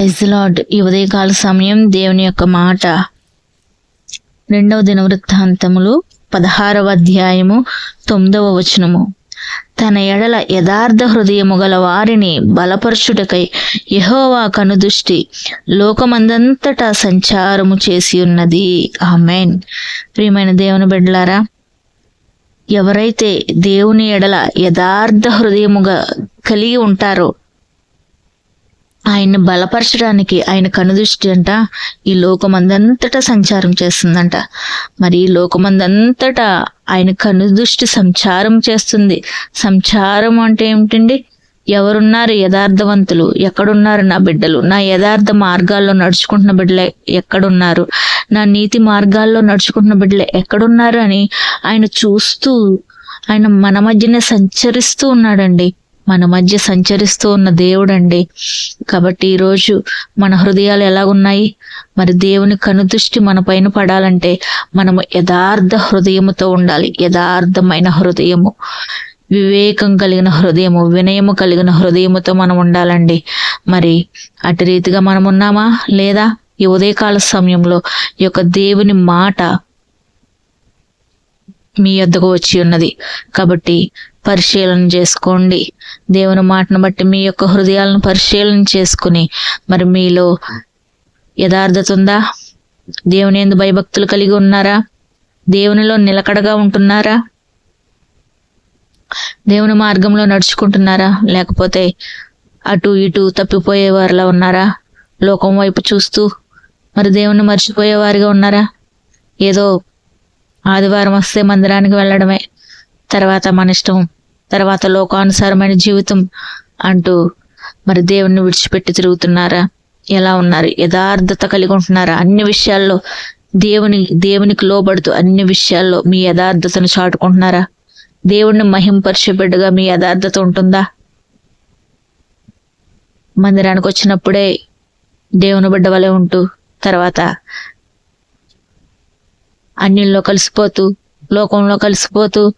ఎస్లాడ్ ఈ ఉదయకాల సమయం దేవుని యొక్క మాట. రెండవ దిన వృత్తాంతములు పదహారవ అధ్యాయము తొమ్మిదవ వచనము. తన ఎడల యథార్థ హృదయము గల వారిని బలపరచుటకై యహోవా కనుదృష్టి లోకమందంతటా సంచారము చేసి ఉన్నది. ఆమెన్. ప్రియమైన దేవుని బిడ్డలారా ఎవరైతే దేవుని ఎడల యథార్థ హృదయముగా కలిగి ఉంటారో ఆయన్ని బలపరచడానికి ఆయన కనుదృష్టి అంట ఈ లోకమందంతటా సంచారం చేస్తుందంట. మరి ఈ లోకమందంతటా ఆయన కనుదృష్టి సంచారం చేస్తుంది. సంచారం అంటే ఏమిటండి? ఎవరున్నారు యథార్థవంతులు? ఎక్కడున్నారు నా బిడ్డలు? నా యథార్థ మార్గాల్లో నడుచుకుంటున్న బిడ్డలే ఎక్కడున్నారు? నా నీతి మార్గాల్లో నడుచుకుంటున్న బిడ్డలే ఎక్కడున్నారు అని ఆయన చూస్తూ ఆయన మన మధ్యనే సంచరిస్తూ ఉన్నాడండి. మన మధ్య సంచరిస్తూ ఉన్న దేవుడండి. కాబట్టి ఈరోజు మన హృదయాలు ఎలాగున్నాయి? మరి దేవుని కనుదృష్టి మన పైన పడాలంటే మనము యథార్థ హృదయముతో ఉండాలి. యథార్థమైన హృదయము. వివేకం కలిగిన హృదయము వినయము కలిగిన హృదయముతో మనం ఉండాలండి. మరి అటు రీతిగా మనం ఉన్నామా లేదా ఈ ఉదయకాల సమయంలో ఈ యొక్క దేవుని మాట మీ యొద్దకు వచ్చి ఉన్నది. కాబట్టి పరిశీలన చేసుకోండి. దేవుని మాటను బట్టి మీ యొక్క హృదయాలను పరిశీలన చేసుకుని మరి మీలో యథార్థత ఉందా? దేవుని ఎందు భయభక్తులు కలిగి ఉన్నారా? దేవునిలో నిలకడగా ఉంటున్నారా? దేవుని మార్గంలో నడుచుకుంటున్నారా? లేకపోతే అటు ఇటు తప్పిపోయే వారిలా ఉన్నారా? లోకం వైపు చూస్తూ మరి దేవుణ్ణి మర్చిపోయేవారిగా ఉన్నారా? ఏదో ఆదివారం వస్తే మందిరానికి వెళ్ళడమే. తర్వాత మన ఇష్టం తర్వాత లోకానుసారమైన జీవితం అంటూ మరి దేవుణ్ణి విడిచిపెట్టి తిరుగుతున్నారా? ఎలా ఉన్నారు? యథార్థత కలిగి ఉంటున్నారా? అన్ని విషయాల్లో దేవుని దేవునికి లోబడుతూ అన్ని విషయాల్లో మీ యథార్థతను చాటుకుంటున్నారా? దేవుణ్ణి మహింపరిచే బిడ్డగా మీ యథార్థత ఉంటుందా? మందిరానికి వచ్చినప్పుడే దేవుని బిడ్డ వలె ఉంటూ తర్వాత అన్నిల్లో కలిసిపోతూ లోకంలో కలిసిపోతూ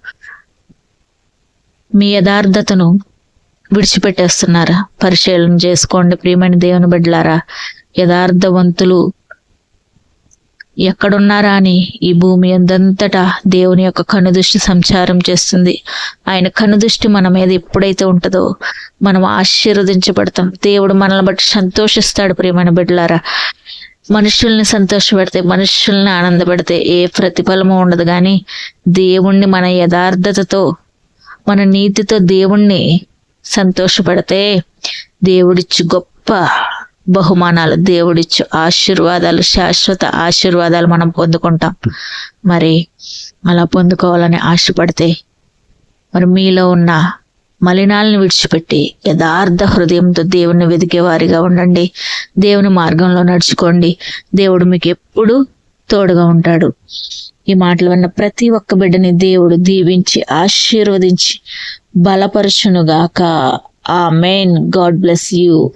మీ యథార్థతను విడిచిపెట్టేస్తున్నారా? పరిశీలన చేసుకోండి ప్రియమైన దేవుని బిడ్డలారా. యథార్థవంతులు ఎక్కడున్నారా అని ఈ భూమి అందంతటా దేవుని యొక్క కనుదృష్టి సంచారం చేస్తుంది. ఆయన కనుదృష్టి మన మీద ఎప్పుడైతే ఉంటుందో మనం ఆశీర్వదించబడతాం. దేవుడు మనల్ని బట్టి సంతోషిస్తాడు ప్రియమైన బిడ్డలారా. మనుషుల్ని సంతోషపెడితే మనుషుల్ని ఆనందపెడితే ఏ ప్రతిఫలము ఉండదు. కానీ దేవుణ్ణి మన యథార్థతతో మన నీతితో దేవుణ్ణి సంతోషపెడితే దేవుడిచ్చు గొప్ప బహుమానాలు దేవుడిచ్చు ఆశీర్వాదాలు శాశ్వత ఆశీర్వాదాలు మనం పొందుకుంటాం. మరి అలా పొందుకోవాలని ఆశపడితే మరి మీలో ఉన్న మలినాలను విడిచిపెట్టి యథార్థ హృదయంతో దేవుని వెతికేవారిగా ఉండండి. దేవుని మార్గంలో నడుచుకోండి. దేవుడు మీకు ఎప్పుడు తోడుగా ఉంటాడు. ఈ మాటలు విన్న ప్రతి ఒక్క బిడ్డని దేవుడు దీవించి ఆశీర్వదించి బలపరచునుగాక. ఆ మెయిన్ గాడ్ బ్లెస్ యూ.